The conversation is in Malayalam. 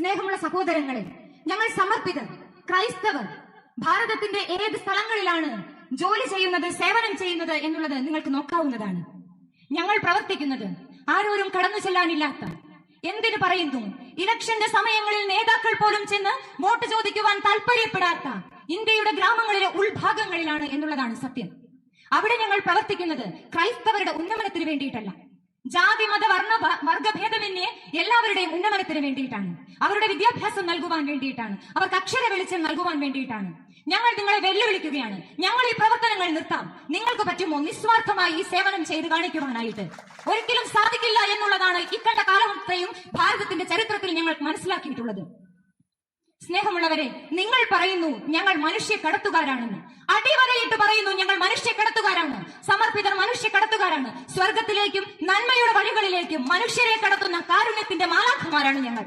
സ്നേഹമുള്ള സഹോദരങ്ങളെ ഞങ്ങൾ സമർപ്പിതർ ക്രൈസ്തവർ. ഭാരതത്തിന്റെ ഏത് സ്ഥലങ്ങളിലാണ് ജോലി ചെയ്യുന്നത് സേവനം ചെയ്യുന്നത് എന്നുള്ളത് നിങ്ങൾക്ക് നോക്കാവുന്നതാണ്. ഞങ്ങൾ പ്രവർത്തിക്കുന്നത് ആരോരും കടന്നു ചെല്ലാനില്ലാത്ത. എന്തിനു പറയുന്നു? ഇലക്ഷന്റെ സമയങ്ങളിൽ നേതാക്കൾ പോലും ചെന്ന് വോട്ട് ചോദിക്കുവാൻ താല്പര്യപ്പെടാത്ത ഇന്ത്യയുടെ ഗ്രാമങ്ങളിലെ ഉൾഭാഗങ്ങളിലാണ് എന്നുള്ളതാണ് സത്യം. അവിടെ ഞങ്ങൾ പ്രവർത്തിക്കുന്നത് ക്രൈസ്തവരുടെ ഉന്നമനത്തിന് വേണ്ടിയിട്ടല്ല. ജാതി മത വർണ വർഗഭേദമന്യേ എല്ലാവരുടെയും ഉന്നമനത്തിന് വേണ്ടിയിട്ടാണ്. അവരുടെ വിദ്യാഭ്യാസം നൽകുവാൻ വേണ്ടിയിട്ടാണ്. അവർക്ക് അക്ഷര വെളിച്ചം നൽകുവാൻ വേണ്ടിയിട്ടാണ്. ഞങ്ങൾ നിങ്ങളെ വെല്ലുവിളിക്കുകയാണ്. ഞങ്ങൾ ഈ പ്രവർത്തനങ്ങൾ നിർത്താം. നിങ്ങൾക്ക് പറ്റുമോ നിസ്വാർത്ഥമായി ഈ സേവനം ചെയ്ത് കാണിക്കുവാനായിട്ട്? ഒരിക്കലും സാധിക്കില്ല എന്നുള്ളതാണ് ഇക്കണ്ട കാലത്തെയും ഭാരതത്തിന്റെ ചരിത്രത്തിൽ ഞങ്ങൾ മനസ്സിലാക്കിയിട്ടുള്ളത്. സ്നേഹമുള്ളവരെ നിങ്ങൾ പറയുന്നു ഞങ്ങൾ മനുഷ്യ കടത്തുകാരാണെന്ന്. അടിവരയിട്ട് പറയുന്നു ഞങ്ങൾ മനുഷ്യ കടത്തുകാരാണ്. കടത്തുകാരാണ് സ്വർഗത്തിലേക്കും നന്മയുടെ വഴികളിലേക്കും മനുഷ്യരെ കടത്തുന്ന കാരുണ്യത്തിന്റെ മാലാഖമാരാണ് ഞങ്ങൾ.